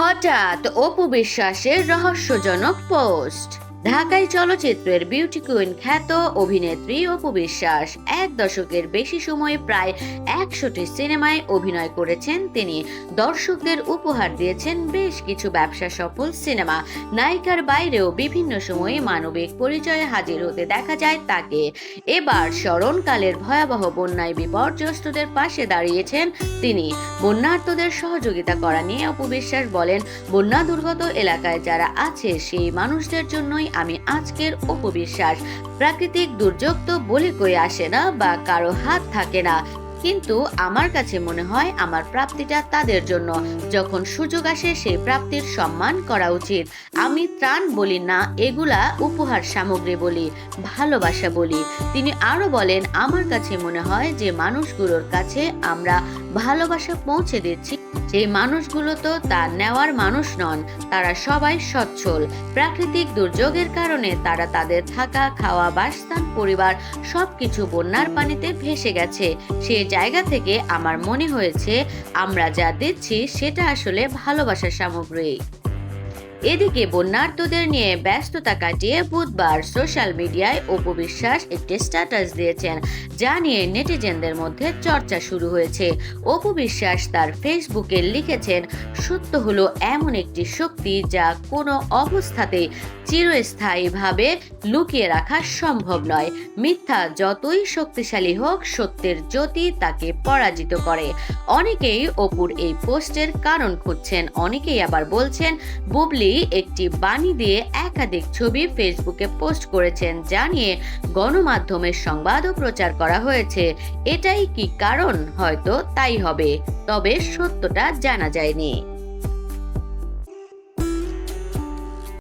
হঠাৎ অপু বিশ্বাসের রহস্যজনক পোস্ট। ঢাকাই চলচ্চিত্রের বিউটি কুইন খ্যাত অভিনেত্রী অপু বিশ্বাস, এক দশকের বেশি সময় প্রায় একশোটি সিনেমায় অভিনয় করেছেন তিনি। দর্শকদের উপহার দিয়েছেন বেশ কিছু ব্যবসা সফল সিনেমা। নায়িকার বাইরেও বিভিন্ন সময়ে মানবিক পরিচয়ে হাজির হতে দেখা যায় তাকে। এবার স্মরণকালের ভয়াবহ বন্যায় বিপর্যস্তদের পাশে দাঁড়িয়েছেন তিনি। বন্যার্তদের সহযোগিতা করা নিয়ে অপু বিশ্বাস বলেন, বন্যা দুর্গত এলাকায় যারা আছে, সেই মানুষদের জন্যই আমি আজকের অপু বিশ্বাস প্রাকৃতিক দুর্যোগ তো বলে কই আসে না বা কারও হাত থাকে না। কিন্তু আমার কাছে মনে হয় আমার প্রাপ্তিটা তাদের জন্য। যখন সুযোগ আসে সেই প্রাপ্তির সম্মান করা উচিত। আমি ত্রাণ বলি না, এগুলা উপহার সামগ্রী বলি, ভালোবাসা বলি। তিনি আরও বলেন, আমার কাছে মনে হয় যে মানুষগুলোর কাছে আমরা ভালোবাসা পৌঁছে দিচ্ছি। যে মানুষগুলো তো তা নেওয়ার মানুষ নন, তারা সবাই সচ্ছল। প্রাকৃতিক দুর্যোগের কারণে তারা তাদের থাকা, খাওয়া, বাসস্থান, পরিবার, সবকিছু বন্যার পানিতে ভেসে গেছে। সে জায়গা থেকে আমার মনে হয়েছে, আমরা যা দিচ্ছি সেটা আসলে ভালোবাসার সামগ্রী। এদিকে বন্যার্তদের নিয়ে ব্যস্ততা কাটিয়ে বুধবার সোশ্যাল মিডিয়ায় অপু বিশ্বাস একটি স্ট্যাটাস দিয়েছেন, যা নিয়ে নেটিজেনদের মধ্যে চর্চা শুরু হয়েছে। অপু বিশ্বাস তার ফেসবুকে লিখেছেন, সত্য হলো এমন একটি শক্তি যা কোনো অবস্থাতেই চিরস্থায়ীভাবে লুকিয়ে রাখা সম্ভব নয়। মিথ্যা যতই শক্তিশালী হোক, সত্যের জ্যোতি তাকে পরাজিত করে। অনেকেই অপুর এই পোস্টের কারণ খুঁজছেন, অনেকেই আবার বলছেন, বুবলি একটি বাণী দিয়ে একাধিক ছবি ফেসবুকে পোস্ট করেছেন জানিয়ে গণমাধ্যমের গণমাধ্যমের সংবাদও প্রচার করা হয়েছে। এটাই কি কারণ? হয়তো তাই হবে, তবে সত্যটা জানা যায়নি।